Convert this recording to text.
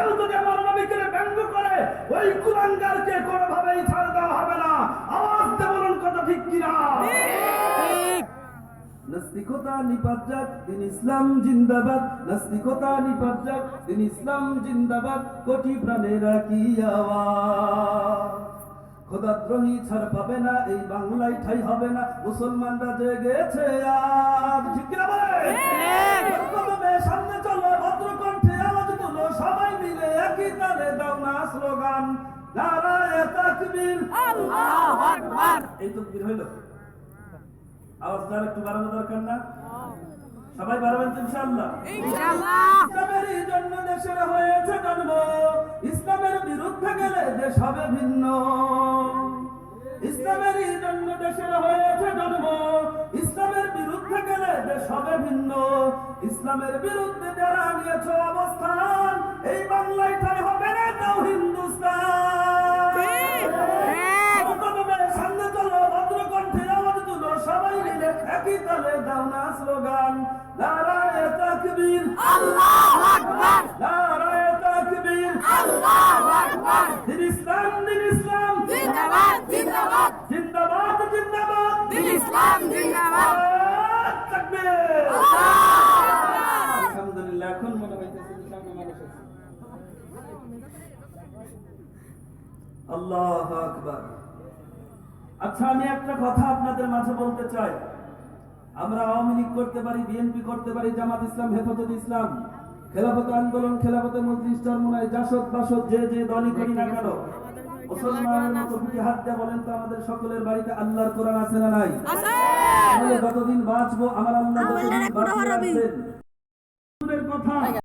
কেউ যদি আমার নবীকে ব্যঙ্গ করে ওই কুলাঙ্গারকে কোনোভাবেই ছাড় দেওয়া হবে না। আওয়াজ বলুন কথা ঠিক কিনা? নাস্তিকতা নিপাত যাক দিন ইসলাম জিন্দাবাদ। নাস্তিকতা নিপাত যাক দিন ইসলাম জিন্দাবাদ। কোটি প্রাণের কি আওয়াজ। খোদাদ্রোহী ছাড় পাবে না এই বাংলায় ঠাই হবে না। মুসলমানরা জেগেছে আজ। ঠিক কিনা বলে দাও না স্লোগান। নারায় তাকবীর। আল্লাহু আকবার। এই তকবীর হইল। আওয়াজটা আর একটু বাড়ানো দরকার না? সবাই বাড়াবেন ইনশাআল্লাহ। ইনশাআল্লাহ। ইসলামের জন্য দেশের হয়েছে জন্ম। ইসলামের বিরুদ্ধে গেলে দেশ হবে ভিন্ন। ইসলামের জন্য দেশের হয়েছে জন্ম। ইসলামের বিরুদ্ধে গেলে দেশ হবে ভিন্ন। ইসলামের বিরুদ্ধে যারা দাও না স্লোগান নারায় তাকবীর। আল্লাহু আকবার। নারায় তাকবীর। আল্লাহু আকবার। দিন ইসলাম দিন ইসলাম। জিন্দাবাদ জিন্দাবাদ। জিন্দাবাদ জিন্দাবাদ। দিন ইসলাম জিন্দাবাদ। তাকবীর আলহামদুলিল্লাহ এখন মনে হইতেছে যে সামনে মানুষ আছে আল্লাহ আকবার। আচ্ছা আমি একটা কথা আপনাদের মাঝে বলতে চাই। আমরা আওয়ামী লীগ করতে পারি বিএনপি করতে পারি জামাত ইসলাম হেফাজত ইসলাম খেলাফত আন্দোলন খেলাফত মজলিস চরমুনাই জাসদ বাসদ যে যে দলই করি না কেন? মুসলমানের মতো বুকে হাত দিয়ে বলেন তো আমাদের সকলের বাড়িতে আল্লাহর কোরআন আছে না নাই? যতদিন বাঁচবো আমার আল্লাহ যতদিন বাঁচিয়ে কথা।